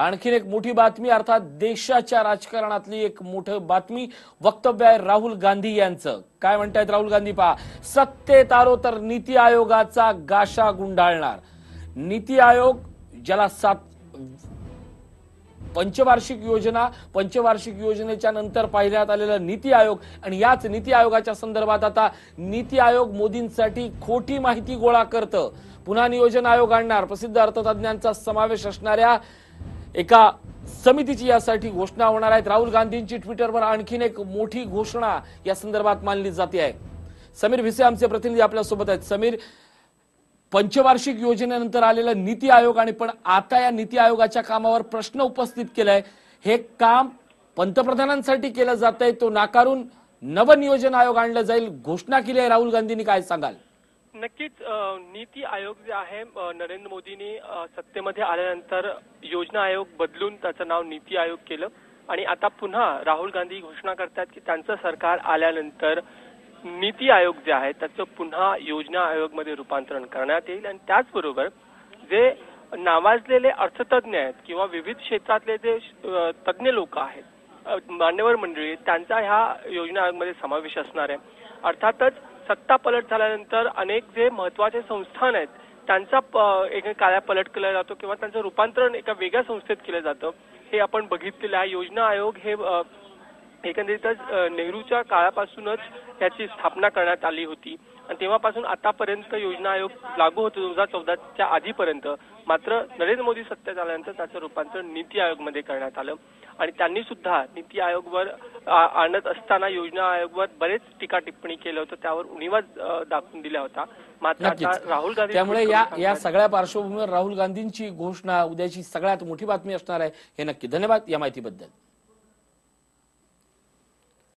आणखीन एक मोठी बातमी अर्थात देशाच्या राजकारणातली एक मोठं बातमी वक्तव्य आहे राहुल गांधी यांचं. काय म्हणतायत राहुल गांधी पहा सत्तेत आलो तर नीती आयोगाचा गाशा गुंडाळणार. नीती आयोग ज्याला सात पंचवार्षिक योजना पंचवार्षिक योजनेच्या नंतर पाहिल्यात आलेलं नीती आयोग आणि याच नीती आयोगाच्या संदर्भात आता नीती आयोग मोदींसाठी खोटी माहिती गोळा करतं. पुन्हा नियोजन आयोग आणणार. प्रसिद्ध अर्थतज्ञांचा समावेश असणाऱ्या एका समितीची यासाठी घोषणा होणार आहेत. राहुल गांधींची ट्विटरवर आणखीन एक मोठी घोषणा या संदर्भात मानली जाते आहे. समीर भिसे आमचे प्रतिनिधी आपल्यासोबत आहेत. समीर पंचवार्षिक योजनेनंतर आलेलं नीती आयोग आणि पण आता या नीती आयोगाच्या कामावर प्रश्न उपस्थित केलाय. हे काम पंतप्रधानांसाठी केलं जात आहे तो नाकारून नवनियोजन आयोग आणलं जाईल. घोषणा केली आहे. राहुल गांधींनी काय सांगाल? नक्कीच नीती आयोग जे आहे नरेंद्र मोदींनी सत्तेमध्ये आल्यानंतर योजना आयोग बदलून त्याचं नाव नीती आयोग केलं. आणि आता पुन्हा राहुल गांधी घोषणा करतात की त्यांचं सरकार आल्यानंतर नीती आयोग जे आहे त्याचं पुन्हा योजना आयोगमध्ये रूपांतरण करण्यात येईल. आणि त्याचबरोबर जे नावाजलेले अर्थतज्ञ आहेत किंवा विविध क्षेत्रातले जे तज्ज्ञ लोक आहेत मान्यवर मंडळी त्यांचा ह्या योजना आयोगमध्ये समावेश असणार आहे. अर्थातच सत्ता पलट झाल्यानंतर अनेक जे महत्त्वाचे संस्थान आहेत त्यांचा एक काळ्या पलट केला जातो किंवा त्यांचं रूपांतरण एका वेगळ्या संस्थेत केलं जातं. हे आपण बघितलेलं आहे. योजना आयोग हे एकंदरीतच नेहरूच्या काळापासूनच याची स्थापना करण्यात आली होती. आणि तेव्हापासून आतापर्यंत योजना आयोग लागू होतो दोन हजार चौदाच्या आधीपर्यंत. मात्र नरेंद्र मोदी सत्तेत आल्यानंतर त्याचं रूपांतर नीती आयोगमध्ये करण्यात आलं. आणि त्यांनी सुद्धा नीती आयोगवर आणत असताना योजना आयोगवर बरेच टीका टिप्पणी केलं होतं त्यावर उणिवा दाखवून दिल्या होता मात्र आता राहुल गांधी त्यामुळे या या. सगळ्या पार्श्वभूमीवर राहुल गांधींची घोषणा उद्याची सगळ्यात मोठी बातमी असणार आहे हे नक्की. धन्यवाद या माहितीबद्दल.